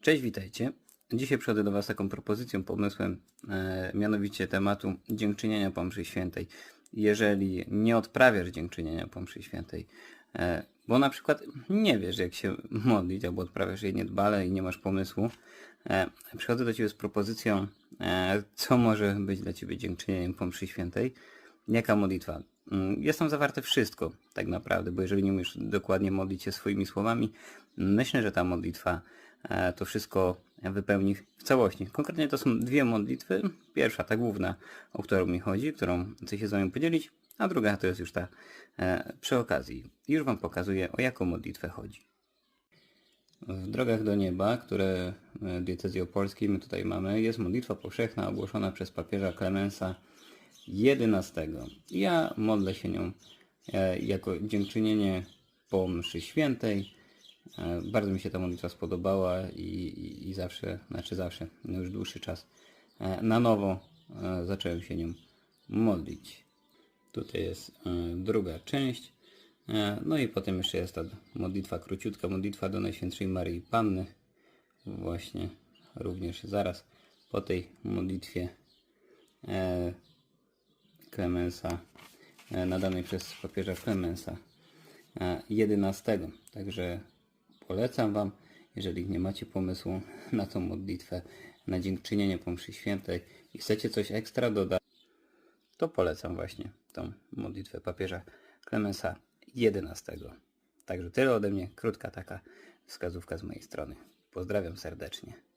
Cześć, witajcie. Dzisiaj przychodzę do Was taką propozycją, pomysłem, e, mianowicie tematu dziękczynienia po mszy świętej. Jeżeli nie odprawiasz dziękczynienia po mszy świętej, e, bo na przykład nie wiesz jak się modlić, albo odprawiasz jej niedbale i nie masz pomysłu, e, przychodzę do Ciebie z propozycją, e, co może być dla Ciebie dziękczynieniem po mszy świętej. Jaka modlitwa? Mm, Jest tam zawarte wszystko, tak naprawdę, bo jeżeli nie umiesz dokładnie modlić się swoimi słowami, myślę, że ta modlitwa to wszystko wypełni w całości. Konkretnie to są dwie modlitwy. Pierwsza, ta główna, o którą mi chodzi, którą chcę się z Wami podzielić, a druga to jest już ta e, przy okazji. Już Wam pokazuję, o jaką modlitwę chodzi. W drogach do nieba, które e, diecezji opolskiej my tutaj mamy, jest modlitwa powszechna ogłoszona przez papieża Klemensa XI. Ja modlę się nią e, jako dziękczynienie po mszy świętej. E, Bardzo mi się ta modlitwa spodobała i, i, i zawsze, znaczy zawsze, no już dłuższy czas, e, na nowo e, zacząłem się nią modlić. Tutaj jest druga część. No i potem jeszcze jest ta modlitwa króciutka, modlitwa do Najświętszej Maryi Panny. Właśnie również zaraz po tej modlitwie Klemensa, nadanej przez papieża Klemensa XI. Także polecam Wam, jeżeli nie macie pomysłu na tą modlitwę, na dziękczynienie po mszy świętej i chcecie coś ekstra dodać, to polecam właśnie tą modlitwę papieża Klemensa XI. Także tyle ode mnie, krótka taka wskazówka z mojej strony. Pozdrawiam serdecznie.